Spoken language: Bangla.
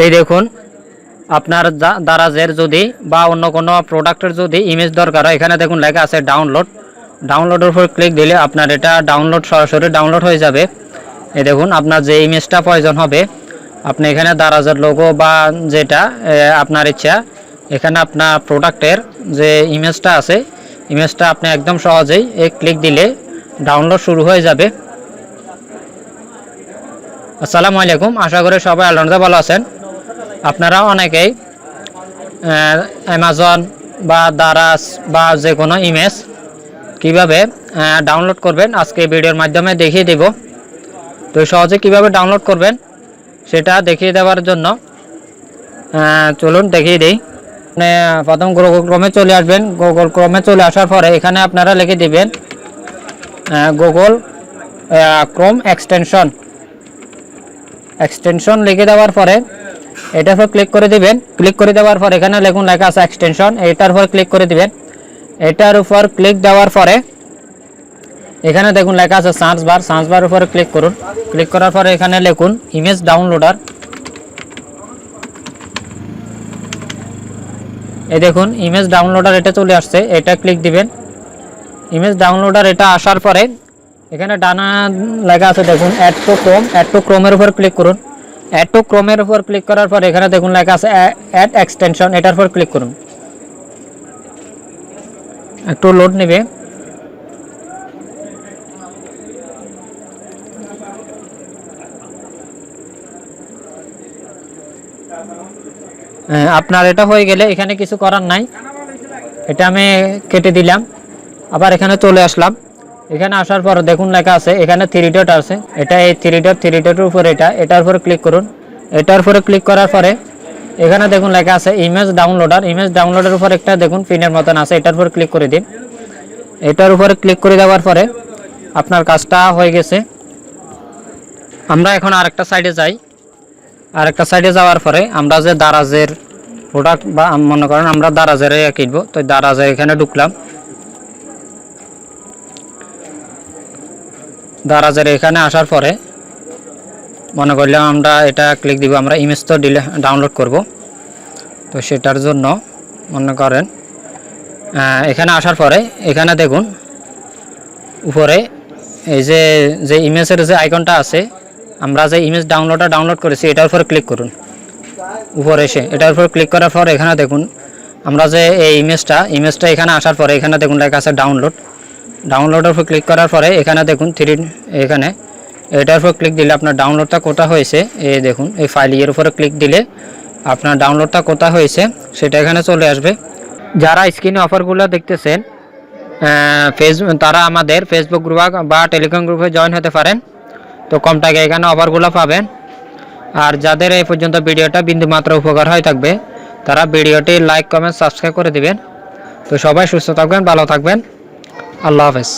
এই দেখুন, আপনার দারাজের যদি বা অন্য কোনো প্রোডাক্টের যদি ইমেজ দরকার হয়, এখানে দেখুন লেখা আছে ডাউনলোড ডাউনলোডের উপর ক্লিক দিলে আপনার এটা ডাউনলোড সরাসরি ডাউনলোড হয়ে যাবে। এই দেখুন, আপনার যে ইমেজটা প্রয়োজন হবে, আপনি এখানে দারাজের লোগো বা যেটা আপনার ইচ্ছা, এখানে আপনার প্রোডাক্টের যে ইমেজটা আছে ইমেজটা আপনি একদম সহজেই এই ক্লিক দিলে ডাউনলোড শুরু হয়ে যাবে। আসসালামু আলাইকুম, আশা করি সবাই আলহামদুলিল্লাহ ভালো আছেন। আপনারা অনেকেই অ্যামাজন বা দারাস বা যে কোনো ইমেজ কীভাবে ডাউনলোড করবেন, আজকে ভিডিওর মাধ্যমে দেখিয়ে দেব। তো সহজে কীভাবে ডাউনলোড করবেন, সেটা দেখিয়ে দেওয়ার জন্য চলুন দেখিয়ে দিই। আপনি প্রথম গুগল ক্রমে চলে আসবেন। গুগল ক্রমে চলে আসার পরে এখানে আপনারা লিখে দিবেন গুগল ক্রোম এক্সটেনশন এক্সটেনশন লিখে দেওয়ার পরে এটার উপর ক্লিক করে দিবেন। ক্লিক করে দেওয়ার পর এখানে লেখুন লেখা আছে এক্সটেনশন এটার উপর ক্লিক করে দিবেন। এটার উপর ক্লিক দেওয়ার পরে এখানে দেখুন লেখা আছে সার্চ বার সার্চ বার উপরে ক্লিক করুন। ক্লিক করার পরে এখানে লিখুন ইমেজ ডাউনলোডার এই দেখুন ইমেজ ডাউনলোডার এটা চলে আসছে, এটা ক্লিক দিবেন। ইমেজ ডাউনলোডার এটা আসার পরে এখানে ডানা লেখা আছে দেখুন add to Chrome add to ক্রোমের উপর ক্লিক করুন। অ্যাড টু ক্রোমের উপর ক্লিক করার পর এখানে দেখুন লেখা আছে অ্যাড এক্সটেনশন এটার উপর ক্লিক করুন। একটু লোড নেবে। হ্যাঁ, আপনার এটা হয়ে গেলে এখানে কিছু করার নাই। এটা আমি কেটে দিলাম। আবার এখানে চলে আসলাম। এখানে আসার পর দেখুন লেখা আছে, এখানে থ্রি ডট আছে। এটা এই থ্রি ডট থ্রি ডটের উপর এটা, এটার উপরে ক্লিক করুন। এটার উপরে ক্লিক করার পরে এখানে দেখুন লেখা আছে ইমেজ ডাউনলোডার ইমেজ ডাউনলোডের উপর একটা দেখুন পিনের মতন আছে, এটার উপর ক্লিক করে দিন। এটার উপরে ক্লিক করে দেওয়ার পরে আপনার কাজটা হয়ে গেছে। আমরা এখন আরেকটা সাইডে যাই। আরেকটা সাইডে যাওয়ার পরে আমরা যে দারাজের প্রোডাক্ট বা মনে করেন আমরা দারাজের কিনবো, তো দারাজের এখানে ঢুকলাম। দারাজের এখানে আসার পরে মনে করলাম আমরা এটা ক্লিক দিব, আমরা ইমেজ তো ডিলে ডাউনলোড করব। তো সেটার জন্য মনে করেন এখানে আসার পরে এখানে দেখুন, উপরে এই যে যে ইমেজের যে আইকনটা আছে, আমরা যে ইমেজ ডাউনলোডটা ডাউনলোড করেছি, এটার উপরে ক্লিক করুন। উপরে এসে, এটার উপর ক্লিক করার পর এখানে দেখুন, আমরা যে এই ইমেজটা ইমেজটা এখানে আসার পরে এখানে দেখুন লেখা আছে ডাউনলোড ডাউনলোডের উপর ক্লিক করার পরে এখানে দেখুন থ্রি এখানে। এটার উপর ক্লিক দিলে আপনার ডাউনলোডটা কোথা হয়েছে? এই দেখুন, এই ফাইল এর উপরে ক্লিক দিলে আপনার ডাউনলোডটা কোথা হয়েছে? সেটা এখানে চলে আসবে। যারা স্ক্রিনে অফারগুলো দেখতেছেন ফেস তারা আমাদের ফেসবুক গ্রুপ বা টেলিগ্রাম গ্রুপে জয়েন হতে পারেন। তো কম টাকায় এখানে অফারগুলো পাবেন। আর যাদের এই পর্যন্ত ভিডিওটা বিন্দুমাত্র উপকার হয়ে থাকবে, তারা ভিডিওটি লাইক কমেন্ট সাবস্ক্রাইব করে দিবেন। তো সবাই সুস্থ থাকবেন, ভালো থাকবেন। আল্লাহ হাফেজ